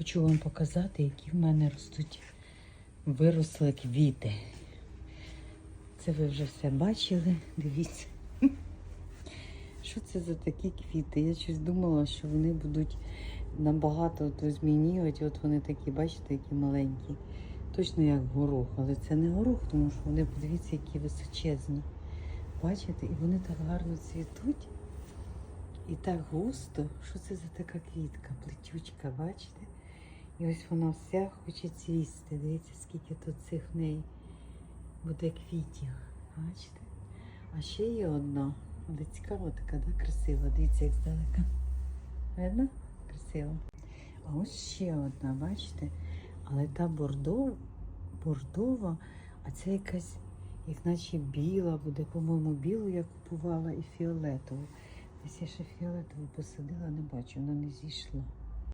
хочу вам показати, які в мене ростуть, виросли квіти. Це ви вже все бачили. Дивіться. Що це за такі квіти? Я щось думала, що вони будуть набагато то змінювати. От вони такі, бачите, які маленькі. Точно як горох, але це не горох, тому що вони, подивіться, які височезні. Бачите, і вони так гарно цвітуть. І так густо. Що це за така квітка? Плетючка, бачите? І ось вона вся хоче цвісти. Дивіться, скільки тут цих в неї буде квітів. Бачите? А ще є одна. Але цікава така, да? красива. Дивіться, як здалека. Видно? Красиво. А ось ще одна, бачите? Але та бордо, бордова, а це якась, як наче біла буде, по-моєму, білу я купувала і фіолетову. Десь я ще фіолетову посадила, не бачу, вона не зійшла.